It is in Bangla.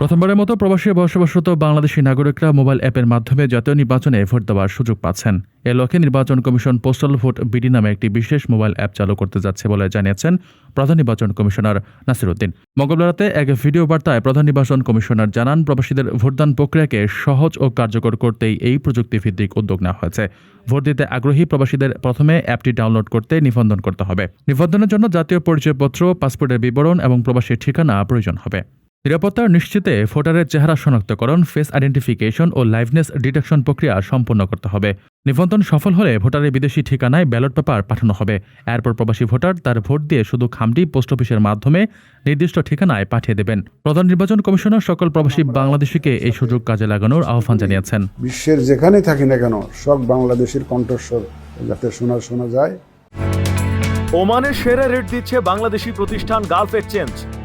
প্রথমবারের মতো প্রবাসী বসবাসরত বাংলাদেশি নাগরিকরা মোবাইল অ্যাপের মাধ্যমে জাতীয় নির্বাচনে ভোট দেওয়ার সুযোগ পাচ্ছেন। এ লক্ষ্যে নির্বাচন কমিশন পোস্টাল ভোট বিডি নামে একটি বিশেষ মোবাইল অ্যাপ চালু করতে যাচ্ছে বলে জানিয়েছেন প্রধান নির্বাচন কমিশনার নাসির উদ্দিন মঙ্গলবার রাতে এক ভিডিও বার্তায় প্রধান নির্বাচন কমিশনার জানান, প্রবাসীদের ভোটদান প্রক্রিয়াকে সহজ ও কার্যকর করতেই এই প্রযুক্তিভিত্তিক উদ্যোগ নেওয়া হয়েছে। ভোট দিতে আগ্রহী প্রবাসীদের প্রথমে অ্যাপটি ডাউনলোড করতে নিবন্ধন করতে হবে। নিবন্ধনের জন্য জাতীয় পরিচয়পত্র, পাসপোর্টের বিবরণ এবং প্রবাসীর ঠিকানা প্রয়োজন হবে। নিরাপত্তা নিশ্চিতে ভোটারের চেহারা শনাক্তকরণ ফেস আইডেন্টিফিকেশন ও লাইভনেস ডিটেকশন প্রক্রিয়া সম্পন্ন করতে হবে। নিবন্ধন সফল হলে ভোটারের বিদেশি ঠিকানায় ব্যালট পেপার পাঠানো হবে। এরপর প্রবাসী ভোটার তার ভোট দিয়ে শুধু খামটি পোস্ট অফিসের মাধ্যমে নির্দিষ্ট ঠিকানায় পাঠিয়ে দেবেন। প্রধান নির্বাচন কমিশনার সকল প্রবাসী বাংলাদেশিকে এই সুযোগ কাজে লাগানোর আহ্বান জানিয়েছেন। বিশ্বের যেখানে থাকি না কেন সব বাংলাদেশের কণ্ঠস্বর যাতে শোনা শোনা যায়। ওমানের সেরা রেট দিচ্ছে বাংলাদেশি প্রতিষ্ঠান গালফ এক্সচেঞ্জ